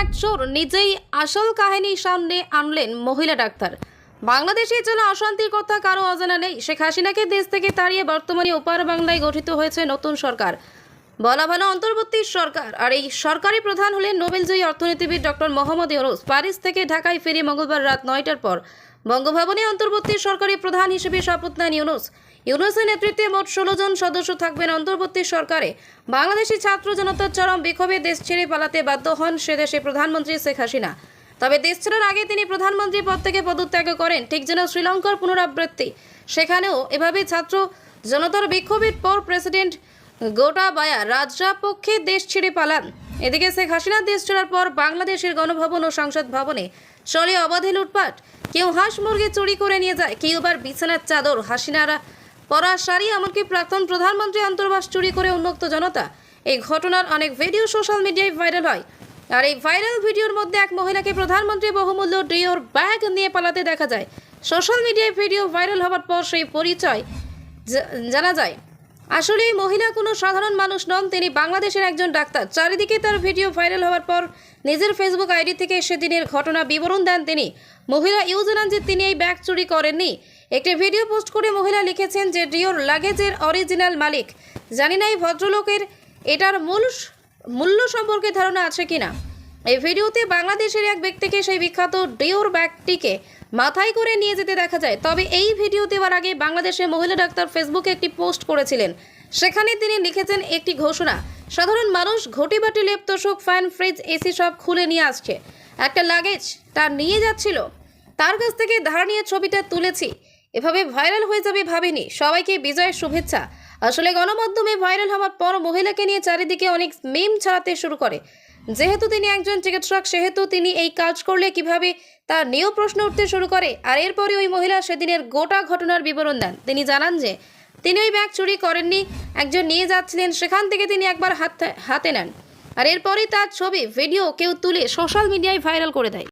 এক চোর নিজেই আসল কাহিনী সামনে আনলেন মহিলা ডাক্তার। বাংলাদেশের জন্য অশান্তির কথা কারও অজানা নেই। শেখ হাসিনাকে দেশ থেকে তাড়িয়ে বর্তমানে ওপার বাংলায় গঠিত হয়েছে নতুন সরকার। বলা ভালো অন্তর্বর্তী সরকার। আর এই সরকারি প্রধান হলেন নোবেলজয়ী অর্থনীতিবিদ ডক্টর মোহাম্মদ ইউনুস। প্যারিস থেকে ঢাকায় ফিরে মঙ্গলবার রাত নয়টার পর বঙ্গভবনে অন্তর্বর্তী সরকারি প্রধান হিসেবে শপথ নেন ইউনুস। ইউনুসের নেতৃত্বে মোট ষোলো জন সদস্য থাকবেন অন্তর্বর্তী সরকারে। বাংলাদেশি ছাত্র জনতার চরম বিক্ষোভে দেশ ছেড়ে পালাতে বাধ্য হন সে দেশে প্রধানমন্ত্রী শেখ হাসিনা। তবে দেশ ছাড়ার আগে তিনি প্রধানমন্ত্রী পদ থেকে পদত্যাগ করেন, ঠিক যেন শ্রীলঙ্কার পুনরাবৃত্তি। সেখানেও এভাবে ছাত্র জনতার বিক্ষোভের পর প্রেসিডেন্ট গোটাবায়া রাজরা পক্ষে দেশ ছেড়ে পালান। এদিকে শেখ হাসিনা দেশ ছাড়ার পর বাংলাদেশের গণভবন ও সংসদ ভবনে চলে অবাধে লুটপাট। কেউ হাঁস মুরগি চুরি করে নিয়ে যায়, কেউ আবার বিছানার চাদর। হাসিনারা পরা শাড়ি এমনকি প্রাক্তন প্রধানমন্ত্রী অন্তর্বাস চুরি করে উন্মুক্ত জনতা। এই ঘটনার অনেক ভিডিও সোশ্যাল মিডিয়ায় ভাইরাল হয়। আর এই ভাইরাল ভিডিওর মধ্যে এক মহিলাকে প্রধানমন্ত্রী বহুমূল্য ডিওর ব্যাগ নিয়ে পালাতে দেখা যায়। সোশ্যাল মিডিয়ায় ভিডিও ভাইরাল হওয়ার পর সেই পরিচয় জানা যায়। আসলে এই মহিলা কোনো সাধারণ মানুষ নন, তিনি বাংলাদেশের একজন ডাক্তার। চারিদিকে তার ভিডিও ভাইরাল হওয়ার পর নিজের ফেসবুক আইডি থেকে সেদিনের ঘটনা বিবরণ দেন তিনি। মহিলা ইউ জানান যে তিনি এই ব্যাগ চুরি করেননি, একটি ভিডিও পোস্ট করে মহিলা লিখেছেন যে, ডিওর লাগেজের অরিজিনাল মালিক। জানি না এই ভদ্রলোকের এটার মূল মূল্য সম্পর্কে ধারণা আছে কিনা। এই ভিডিওতে বাংলাদেশের এক ব্যক্তিকে সেই বিখ্যাত ডিওর ব্যাগটিকে মাথায় করে নিয়ে যেতে দেখা যায়। তবে এই ভিডিও দেওয়ার আগে বাংলাদেশে মহিলা ডাক্তার ফেসবুকে একটি পোস্ট করেছিলেন। সেখানে তিনি লিখেছেন একটি ঘোষণা, সাধারণ মানুষ ঘটি বাটি লেপ তোষক ফ্যান, ফ্রিজ, এসি সব খুলে নিয়ে আসছে। একটা লাগেজ তার নিয়ে যাচ্ছিল। তার কাছ থেকে ধার নিয়ে ছবিটা তুলেছি। এভাবে ভাইরাল হয়ে যাবে ভাবিনি। সবাইকে বিজয়ের শুভেচ্ছা। আসলে গণমাধ্যমে ভাইরাল হওয়ার পর মহিলাকে নিয়ে চারিদিকে অনেক মেম ছড়াতে শুরু করে। যেহেতু তিনি একজন চিকিৎসক, সেহেতু তিনি এই কাজ করলে কীভাবে তার নিয়েও প্রশ্ন উঠতে শুরু করে। আর এরপরে ওই মহিলা সেদিনের গোটা ঘটনার বিবরণ দেন। তিনি জানান যে, তিনি ওই ব্যাগ চুরি করেননি, একজন নিয়ে যাচ্ছিলেন, সেখান থেকে তিনি একবার হাতে হাতে নেন। আর এরপরেই তার ছবি, ভিডিও কেউ তুলে সোশ্যাল মিডিয়ায় ভাইরাল করে দেয়।